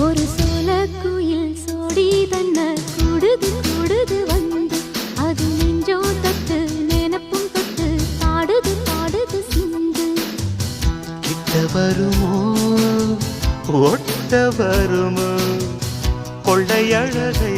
ஒரு சோல குயில் சோடி தன்ன கூடுது கூடுது வந்து. அது நெஞ்சோ தொட்டு நினப்பும் தொட்டு பாடுது பாடுது சிந்து. கிட்ட வருமோ ஒட்ட வருமோ கொள்ளையழகை